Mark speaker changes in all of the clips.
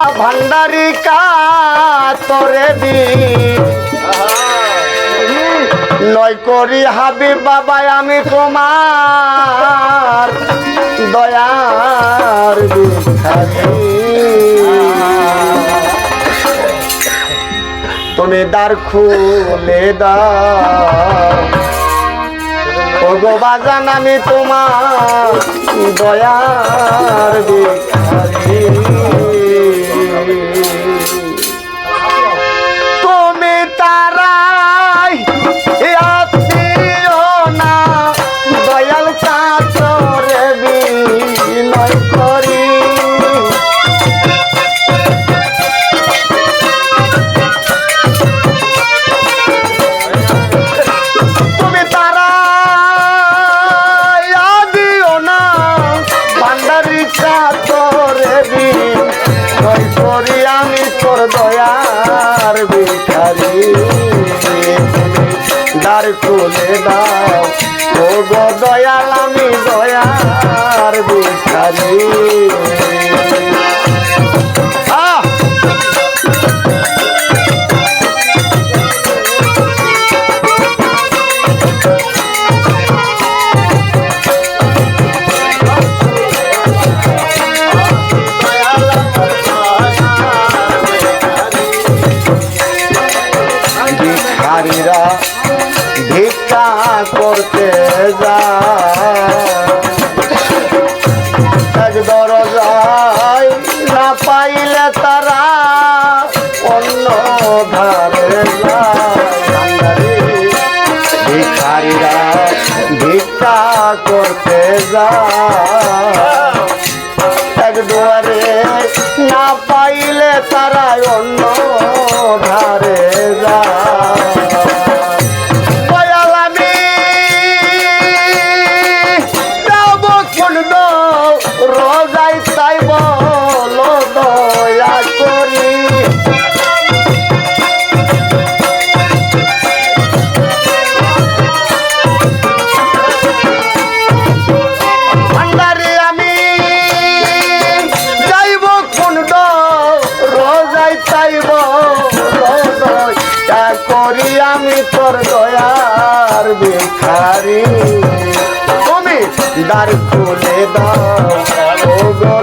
Speaker 1: ভান্ডারিকা তোরে দি নয় করি হাবি বাবাই, আমি তোমার দয়ার তুমি দ্বার খুলে দাও। বাজান, আমি তোমার দয়ার বিখারি তুলে দাও। ও গো দয়াল আমি দয়ার ভিখারী। ধারে ভিক্ষারীরা ভিক্ষা করতে যায় দয়াল খুলে দাও ও গো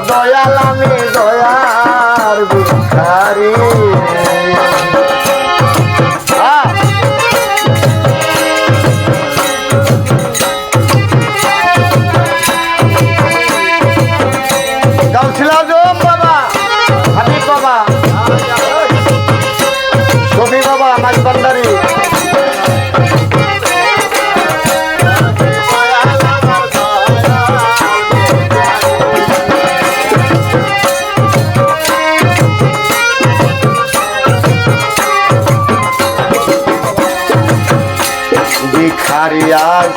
Speaker 1: yaar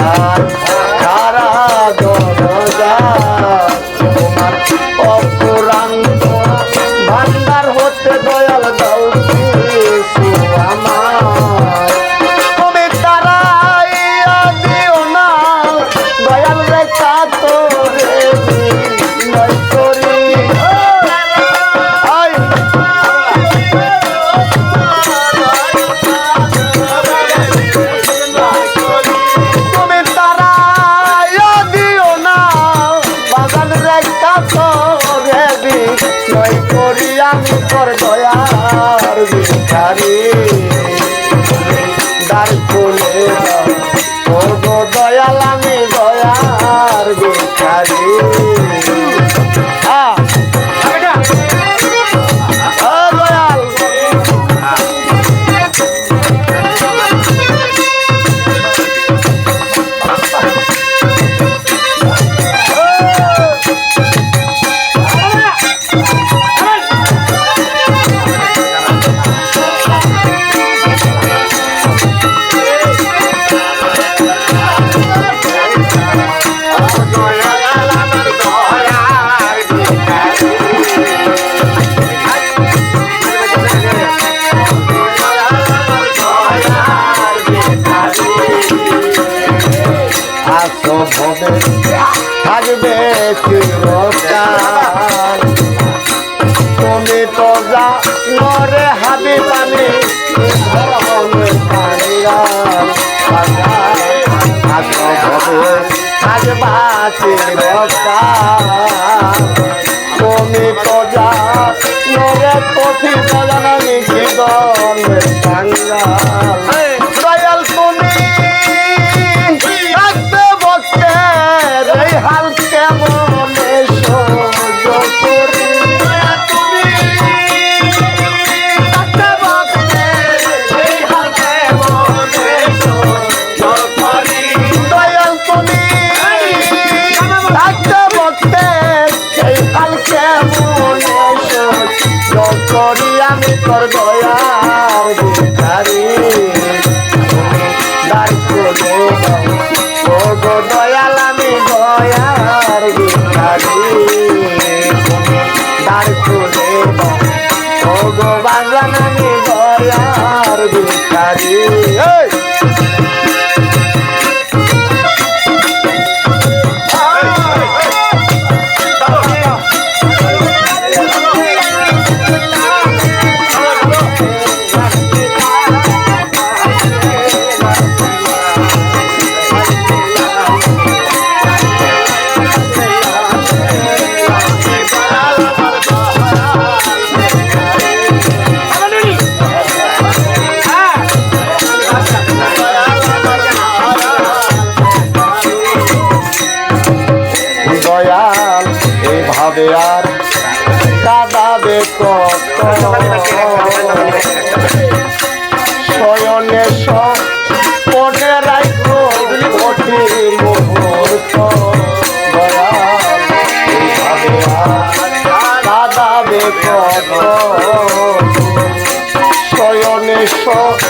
Speaker 1: प्यार নয় করি আমি তোর দয়ার ভিক্ষারি দার খুলে দাও চিরকাল। তুমি তো যা নরে হাবি পানি আজ বাঁচির তুমি তো যা নরে কফি বাজানি জীবন সাঙ্গাল দয়াল দয়ার ভিখারি। দাঁড় করে ও গো দয়াল, আমি দয়ার ভিখারি। দাঁড় করে ও গো বাগান আমি দয়ার ভিখারি। দয়াল এভাবে আর কাঁদাবে কত? শয়নে কাঁদাবে কত? শয়নে মনে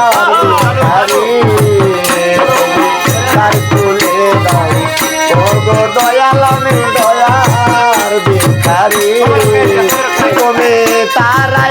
Speaker 1: তুমি